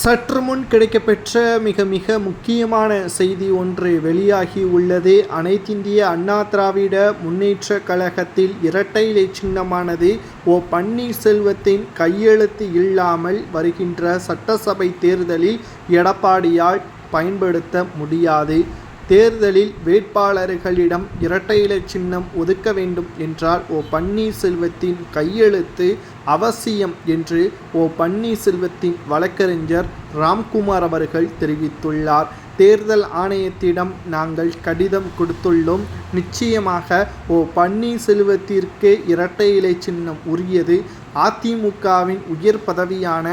சற்று முன் கிடைக்கப்பெற்ற மிக மிக முக்கியமான செய்தி ஒன்று வெளியாகி உள்ளது அனைத்திந்திய அண்ணா திராவிட முன்னேற்ற கழகத்தில் இரட்டை இலை சின்னமானது ஓ பன்னீர்செல்வத்தின் கையெழுத்து இல்லாமல் வருகின்ற சட்டசபை தேர்தலில் எடப்பாடியால் பயன்படுத்த முடியாது. தேர்தலில் வேட்பாளர்களிடம் இரட்டை இலை சின்னம் ஒதுக்க வேண்டும் என்றால் ஓ பன்னீர்செல்வத்தின் கையெழுத்து அவசியம் என்று ஓ பன்னீர்செல்வத்தின் வழக்கறிஞர் ராம்குமார் அவர்கள் தெரிவித்துள்ளார். தேர்தல் ஆணையத்திடம் நாங்கள் கடிதம் கொடுத்துள்ளோம். நிச்சயமாக ஓ பன்னீர்செல்வத்திற்கு இரட்டை இலை சின்னம் உரியது. அதிமுகவின் உயர் பதவியான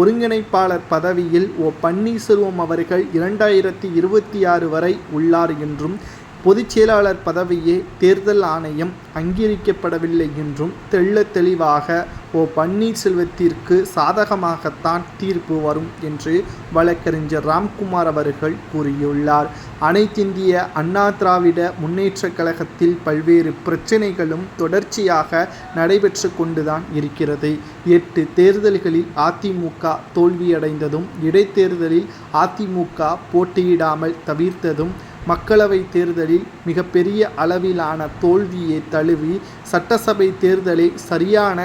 ஒருங்கிணைப்பாளர் பதவியில் ஓ பன்னீர்செல்வம் அவர்கள் இரண்டாயிரத்தி இருபத்தி ஆறு வரை உள்ளார் என்றும் பொதுச் செயலாளர் பதவியே தேர்தல் ஆணையம் அங்கீகரிக்கப்படவில்லை என்றும் தெள்ள தெளிவாக ஓ பன்னீர்செல்வத்திற்கு சாதகமாகத்தான் தீர்ப்பு வரும் என்று வழக்கறிஞர் ராம்குமார் அவர்கள் கூறியுள்ளார். அனைத்திந்திய அண்ணா திராவிட முன்னேற்றக் கழகத்தில் பல்வேறு பிரச்சினைகளும் தொடர்ச்சியாக நடைபெற்று கொண்டுதான் இருக்கிறது. எட்டு தேர்தல்களில் அதிமுக தோல்வியடைந்ததும் இடைத்தேர்தலில் அதிமுக போட்டியிடாமல் தவிர்த்ததும் மக்களவை தேர்தலில் மிகப்பெரிய அளவிலான தோல்வியை தழுவி சட்டசபை தேர்தலை சரியான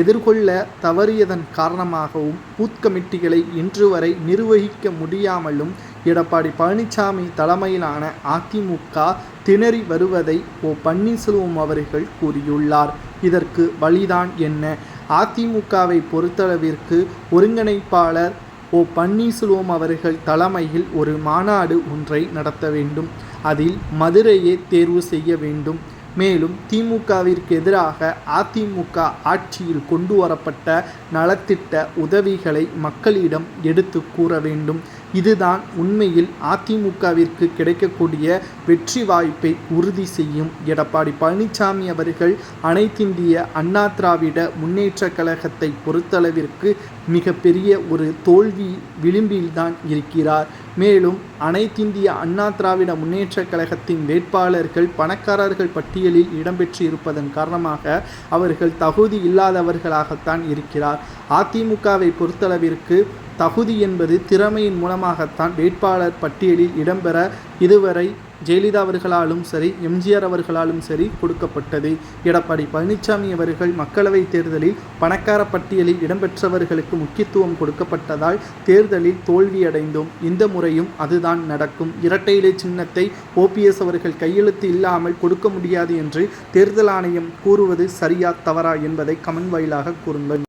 எதிர்கொள்ள தவறியதன் காரணமாகவும் பூத் கமிட்டிகளை இன்று வரை நிர்வகிக்க முடியாமலும் எடப்பாடி பழனிசாமி தலைமையிலான அதிமுக திணறி வருவதை ஓ பன்னீர்செல்வம் அவர்கள் கூறியுள்ளார். இதற்கு வழிதான் என்ன? அதிமுகவை பொறுத்தளவிற்கு ஒருங்கிணைப்பாளர் ஓ பன்னீர்செல்வம் அவர்கள் தலைமையில் ஒரு மாநாடு ஒன்றை நடத்த வேண்டும். அதில் மதுரையை தேர்வு செய்ய வேண்டும். மேலும் திமுகவிற்கு எதிராக அதிமுக ஆட்சியில் கொண்டு வரப்பட்ட நலத்திட்ட உதவிகளை மக்களிடம் எடுத்து கூற வேண்டும். இதுதான் உண்மையில் அதிமுகவிற்கு கிடைக்கக்கூடிய வெற்றி வாய்ப்பை உறுதி செய்யும். எடப்பாடி பழனிசாமி அவர்கள் அனைத்திந்திய அண்ணா திராவிட முன்னேற்ற கழகத்தை பொறுத்தளவிற்கு மிகப்பெரிய ஒரு தோல்வி விளிம்பில்தான் இருக்கிறார். மேலும் அனைத்திந்திய அண்ணா திராவிட முன்னேற்ற கழகத்தின் வேட்பாளர்கள் பணக்காரர்கள் பட்டியலில் இடம்பெற்று இருப்பதன் காரணமாக அவர்கள் தகுதி இல்லாதவர்களாகத்தான் இருக்கிறார். அதிமுகவை பொறுத்தளவிற்கு தகுதி என்பது திறமையின் மூலமாகத்தான் வேட்பாளர் பட்டியலில் இடம்பெற இதுவரை ஜெயலலிதா அவர்களாலும் சரி எம்ஜிஆர் அவர்களாலும் சரி கொடுக்கப்பட்டது. எடப்பாடி பழனிசாமி அவர்கள் மக்களவை தேர்தலில் பணக்கார பட்டியலில் இடம்பெற்றவர்களுக்கு முக்கியத்துவம் கொடுக்கப்பட்டதால் தேர்தலில் தோல்வியடைந்தோம். இந்த முறையும் அதுதான் நடக்கும். இரட்டை இலை சின்னத்தை ஓபிஎஸ் அவர்கள் கையெழுத்து இல்லாமல் கொடுக்க முடியாது என்று தேர்தல் ஆணையம் கூறுவது சரியா தவறா என்பதை கமெண்ட் வாயிலாக கூறுங்கள்.